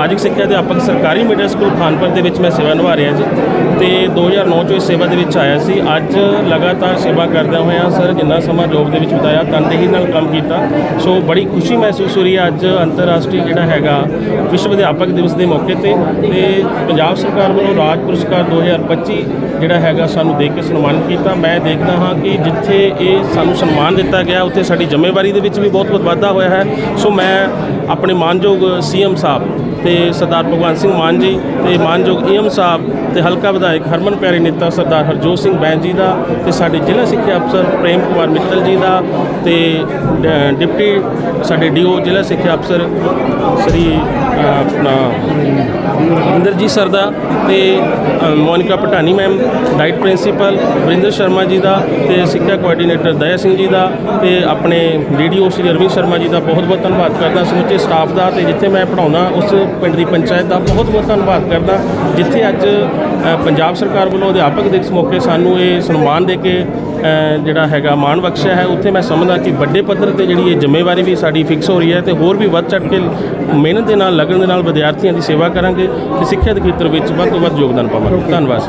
ਸਮਾਜਿਕ ਸਿੱਖਿਆ ਅਧਿਆਪਕ ਸਰਕਾਰੀ ਮਿਡਲ ਸਕੂਲ ਖਾਨਪੁਰ ਦੇ ਵਿੱਚ ਮੈਂ ਸੇਵਾ ਨਿਭਾ ਰਿਹਾ ਜੀ ਤੇ 2009 ਚੋਂ ਇਸ ਸੇਵਾ ਦੇ ਵਿੱਚ ਆਇਆ ਸੀ। ਅੱਜ ਲਗਾਤਾਰ ਸੇਵਾ ਕਰਦਿਆਂ ਹੋਇਆਂ ਸਰ ਜਿੰਨਾ ਸਮਾਂ ਜੋਬ ਦੇ ਵਿੱਚ ਬਿਤਾਇਆ ਤਨਦੇਹੀ ਨਾਲ ਕੰਮ ਕੀਤਾ। ਸੋ ਬੜੀ ਖੁਸ਼ੀ ਮਹਿਸੂਸ ਹੋ ਰਹੀ ਹੈ ਅੱਜ ਅੰਤਰਰਾਸ਼ਟਰੀ ਜਿਹੜਾ ਹੈਗਾ ਵਿਸ਼ਵ ਅਧਿਆਪਕ ਦਿਵਸ ਦੇ ਮੌਕੇ ਤੇ ਤੇ ਪੰਜਾਬ ਸਰਕਾਰ ਵੱਲੋਂ ਰਾਜ ਪੁਰਸਕਾਰ 2025 ਜਿਹੜਾ ਹੈਗਾ ਸਾਨੂੰ ਦੇ ਕੇ ਸਨਮਾਨਿਤ ਕੀਤਾ। ਮੈਂ ਦੇਖਦਾ ਹਾਂ ਕਿ ਜਿੱਥੇ ਇਹ ਸਾਨੂੰ ਸਨਮਾਨ ਦਿੱਤਾ ਗਿਆ, ਉੱਥੇ ਸਾਡੀ ਜ਼ਿੰਮੇਵਾਰੀ ਦੇ ਵਿੱਚ ਵੀ ਬਹੁਤ ਬਹੁਤ ਵਾਧਾ ਹੋਇਆ ਹੈ। ਸੋ ਮੈਂ ਆਪਣੇ ਮਾਨਯੋਗ ਸੀਐਮ ਸਾਹਿਬ ਤੇ ਸਰਦਾਰ ਭਗਵੰਤ ਸਿੰਘ ਮਾਨ ਜੀ ਤੇ ਮਾਨਯੋਗ ਈਐਮ ਸਾਹਿਬ ਤੇ ਹਲਕਾ ਵਿਧਾਇਕ ਹਰਮਨ ਪਿਆਰੇ ਨੇਤਾ ਸਰਦਾਰ ਹਰਜੋਤ ਸਿੰਘ ਬੈਂਸ ਜੀ ਦਾ ਤੇ ਸਾਡੇ ਜ਼ਿਲ੍ਹਾ ਸਿੱਖਿਆ ਅਫਸਰ ਪ੍ਰੇਮ ਕੁਮਾਰ ਮਿੱਤਲ ਜੀ ਦਾ ਤੇ ਡਿਪਟੀ ਸਾਡੇ ਡੀਓ ਜ਼ਿਲ੍ਹਾ ਸਿੱਖਿਆ ਅਫਸਰ ਸ੍ਰੀ ਆਪਣਾ ਇੰਦਰਜੀਤ ਸਰ ਦਾ ਤੇ Monika Patani ma'am DIET principal Varinder Sharma ji ਦਾ ਤੇ ਸਿੱਖਿਆ ਕੋਆਰਡੀਨੇਟਰ ਦਇਆ ਸਿੰਘ ਜੀ ਦਾ ਤੇ ਆਪਣੇ ਡੀਡੀਓ ਸ਼੍ਰੀ ਅਰਵਿੰਦ ਸ਼ਰਮਾ ਜੀ ਦਾ ਬਹੁਤ ਬਹੁਤ ਧੰਨਵਾਦ ਕਰਦਾ ਸਮੁੱਚੇ ਸਟਾਫ ਦਾ ਤੇ ਜਿੱਥੇ ਮੈਂ ਪੜਾਉਣਾ ਉਸ ਪਿੰਡ ਦੀ ਪੰਚਾਇਤ ਦਾ ਬਹੁਤ ਬਹੁਤ ਧੰਨਵਾਦ ਕਰਦਾ, ਜਿੱਥੇ ਅੱਜ ਪੰਜਾਬ ਸਰਕਾਰ ਵੱਲੋਂ ਅਧਿਆਪਕ ਦਿਵਸ ਮੌਕੇ ਸਾਨੂੰ ਇਹ ਸਨਮਾਨ ਦੇ ਕੇ ਜਿਹੜਾ ਹੈਗਾ ਮਾਣ ਬਖਸ਼ਿਆ ਹੈ, ਉੱਥੇ ਮੈਂ ਸਮਝਦਾ ਕਿ ਵੱਡੇ ਪੱਧਰ ਤੇ ਜਿਹੜੀ ਇਹ ਜ਼ਿੰਮੇਵਾਰੀ ਵੀ ਸਾਡੀ ਫਿਕਸ ਹੋ ਰਹੀ ਹੈ ਤੇ ਹੋਰ ਵੀ ਵੱਧ ਚੜ੍ਹ ਕੇ ਮਿਹਨਤ ਦੇ ਨਾਲ, ਲਗਨ ਦੇ ਨਾਲ ਵਿਦਿਆਰਥੀਆਂ ਦੀ ਸੇਵਾ ਕਰਾਂਗੇ ਤੇ ਸਿੱਖਿਆ ਦੇ ਖੇਤਰ ਵਿੱਚ ਵੱਧ ਤੋਂ ਵੱਧ ਯੋਗਦਾਨ ਪਾਵਾਂਗੇ। ਧੰਨਵਾਦ